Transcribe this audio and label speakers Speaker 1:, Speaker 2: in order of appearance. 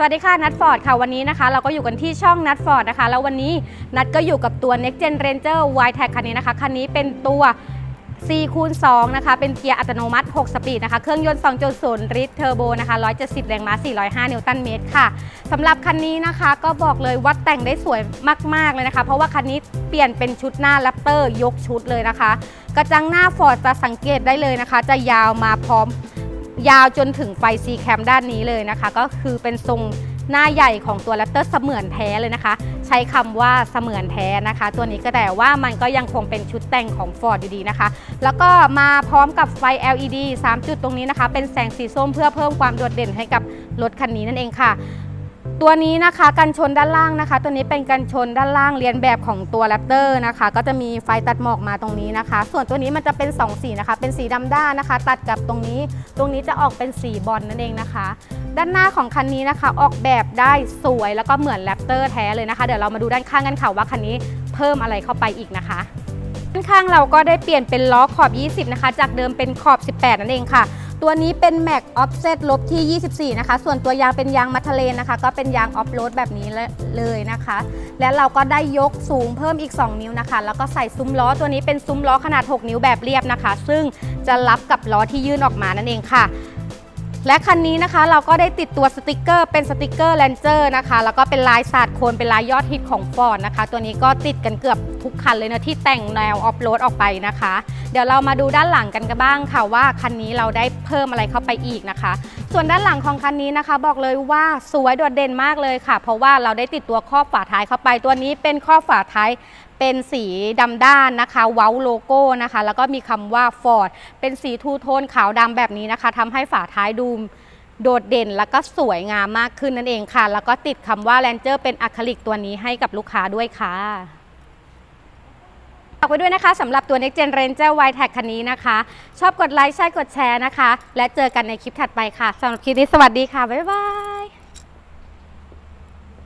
Speaker 1: สวัสดีค่ะนัทฟอร์ดค่ะวันนี้นะคะ เราก็อยู่กันที่ช่องนัทฟอร์ดนะคะ แล้ววันนี้นัทก็อยู่กับตัว Next Gen Ranger y t e c คันนี้นะคะ คันนี้เป็นตัว4คูณ2นะคะ เป็นเกียร์อัตโนมัติ 6 สปีดนะคะ เครื่องยนต์ 2.0 ลิตรเทอร์โบนะคะ 170 แรงม้า 405 นิวตันเมตรค่ะ สำหรับคันนี้นะคะ ก็บอกเลยว่าแต่งได้สวยมาก ๆ เลยนะคะ เพราะว่าคันนี้เปลี่ยนเป็นชุดหน้าแรปเตอร์ยกชุดเลยนะคะ กระจังหน้าฟอร์ดจะสังเกตได้เลยนะคะ จะยาวมาพร้อม ยาวจนถึงไฟซีแคมด้านนี้เลยนะคะ ก็คือเป็นทรงหน้าใหญ่ของตัวแรปเตอร์เสมือนแท้เลยนะคะ ใช้คำว่าเสมือนแท้นะคะ ตัวนี้ก็แต่ว่ามันก็ยังคงเป็นชุดแต่งของ Ford อยู่ดีนะคะ แล้วก็มาพร้อมกับไฟ LED 3 จุดตรงนี้นะคะ เป็นแสงสีส้มเพื่อเพิ่มความโดดเด่นให้กับรถคันนี้นั่นเองค่ะ ตัวนี้นะคะกันชนด้านล่างนะคะ ตัวนี้เป็นกันชนด้านล่างเรียนแบบของตัวแรปเตอร์นะคะ ก็จะมีไฟตัดหมอกมาตรงนี้นะคะ ส่วนตัวนี้มันจะเป็น 2 สีนะคะ เป็นสีดำด้านนะคะ ตัดกับตรงนี้ ตรงนี้จะออกเป็นสีบอลนั่นเองนะคะ ด้านหน้าของคันนี้นะคะ ออกแบบได้สวยแล้วก็เหมือนแรปเตอร์แท้เลยนะคะ เดี๋ยวเรามาดูด้านข้างกันค่ะว่าคันนี้เพิ่มอะไรเข้าไปอีกนะคะด้านข้างเราก็ได้เปลี่ยนเป็นล้อขอบ 20 นะคะ จากเดิมเป็นขอบ 18 นั่นเองค่ะ ตัวนี้เป็น Mac Offset ลบที่ 24 นะคะ ส่วนตัวยางเป็นยางมัทเลนนะคะ ก็เป็นยางออฟโรดแบบนี้เลยนะคะ และเราก็ได้ยกสูงเพิ่มอีก 2 นิ้วนะคะ แล้วก็ใส่ซุ้มล้อตัวนี้เป็นซุ้มล้อขนาด 6 นิ้วแบบเรียบนะคะ ซึ่งจะรับกับล้อที่ยื่นออกมานั่นเองค่ะและคันนี้นะคะเราก็ได้ติดตัวสติกเกอร์เป็นสติกเกอร์แลนเจอร์นะคะ แล้วก็เป็นลายศาสตร์โคนเป็นลายยอดฮิตของ Ford นะคะ ตัวนี้ก็ติดกันเกือบทุกคันเลยนะที่แต่งแนวออฟโรดออกไปนะคะเดี๋ยวเรามาดูด้านหลังกันกันบ้างค่ะว่าคันนี้เราได้เพิ่มอะไรเข้าไปอีกนะคะ ส่วนด้านหลังของคันนี้นะคะ บอกเลยว่าสวยโดดเด่นมากเลยค่ะ เพราะว่าเราได้ติดตัวครอบฝาท้ายเข้าไป ตัวนี้เป็นครอบฝาท้ายเป็นสีดำด้านนะคะ เว้าโลโก้นะคะ แล้วก็มีคำว่า Ford เป็นสีทูโทนขาวดำแบบนี้นะคะทำให้ฝาท้ายดูโดดเด่นแล้วก็สวยงามมากขึ้นนั่นเองค่ะ แล้วก็ติดคำว่า Ranger เป็นอะคริลิกตัวนี้ให้กับลูกค้าด้วยค่ะ ฝากไว้ด้วยนะคะสำหรับตัว Next Gen Ranger y t a g คันนี้นะคะ ชอบกดไลค์ใช่กดแชร์นะคะ และเจอกันในคลิปถัดไปค่ะสำหรับคลิปนี้สวัสดีค่ะ บ๊ายบาย